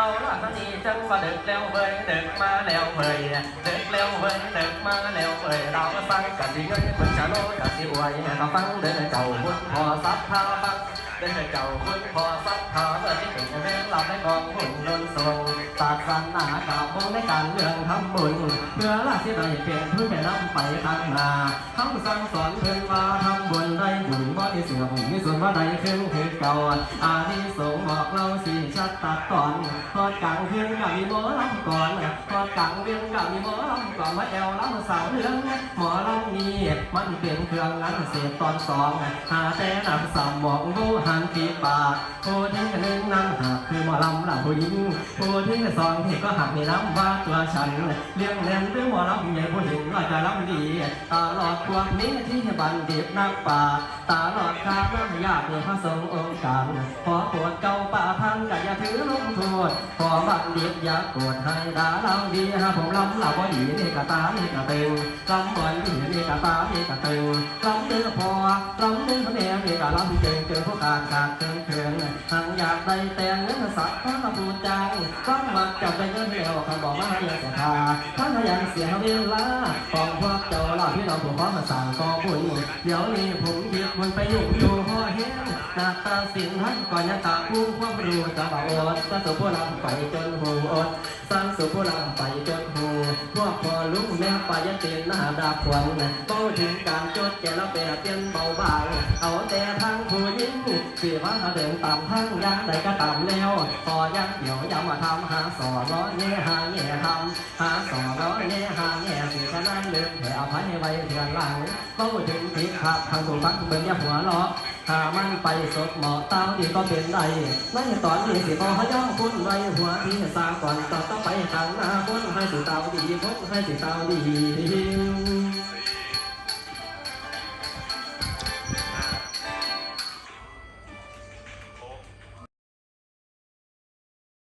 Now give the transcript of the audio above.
เอาละมันนี่จังว่าเด็กแล้วเว้ยเด็กมาแล้วเว้ยเด็กแล้วเว้ยเด็กมาแล้วเว้ยเราฟังกันสิเงินคนชะโลกันสิอวยก็ฟังเด้อเจ้าพุทธพอสัพพาฟังเด้อเจ้าพุทธพอสัพพาเมื่อที่ถึงเรื่องเราได้กองหุ่นยนต์ทรงศาสนาก่าวมองในการเรื่องทำบุญเพื่อละที่ได้เป็นเพื่อไปนำไปข้างหน้าคำสั่งสอนเพิ่นว่าทำบุญได้บุญบ่ที่เสื่อมมีส่วนว่าใดขึ้นคือเก่าอานิสงส์บอกเราสิ ชัดตัดก่อนทอดกลางเพียงกับมีหมอลำก่อนทอดกลางเพียงกับมีหมอลำก่อนมาแอวลำสาวเรื่องหมอลำนี้มันเป็นเครื่องงานเศษตอนสองหาแต่นำสามหมองบูหันปีปากผู้ที่หนึ่งนั่งหักคือหมอลำลำผู้หญิงผู้ที่สองที่ก็หักในน้ำว่าตัวฉันเลี้ยงแนนหรือหมอลำใหญ่ผู้หญิงว่าจะลำดีตลอดพวกนี้ที่บันเด็บนักป่าตลอดคาน้ำยากเพื่อพระสงฆ์องค์การขอปวดเก่าป่าพันกัอย่าถือลงโทษขอบันเด็บอย่าโกรธให้ด่าเราดีฮะผมลำเราบ่ดีนี่กะตานี่กะเต็งลำบ่ดีนี่กะตานี่กะเต็งลำเดือพอลำเดือแม่นี่กะลำเก่งเกินผู้การขาดเกินเกินทางอยากได้แต่งเงินสัตว์พระปูจังฟังมักจับไปเงินเดียวคำบอกมาให้เสียทาท่านยังเสียเวลาของพวกเจ้าล่าพี่น้องผมขอมาสั่งกอบุญเดี๋ยวนี้ผมหยิบมันไปยุ่งอยู่ นหน้าตาสิ่งท่านก่อนยาตาพุ่งความรู้จะบ่าวอดสัสุผู้ลำไปจนหูอดสร้างสุผู้ลำไปจนหูพวกพอลุงแม่ปายนตีนหน้าดาบขวัญเป้าถึงการจดแก่ละเปียเตียนเบาบาง เอาแต่ทางผู้หญิงสี่ว่าเดินตามทางยางใดก็ตามแล้วพอยังเดี๋ยวย่ามาทำหาสอร้อยแง่หาแง่ทำหาสอร้อยแง่หาแง่สิฉะนั้นลืมแผ่อภัยให้ไว้เถื่อนหลังเป้าถึงทิศขับทางถูกฟังเบิ่งย่าหัวเร ถ้ามันไปสดหมอเต้าอีกก็เป็นไรไม่ตอนนี้สิบอย้องคุณไรหัวที่สร้างก่อนต่อต้องไปข้างหน้าคนให้สิเต้าดีคนให้สิเต้าดี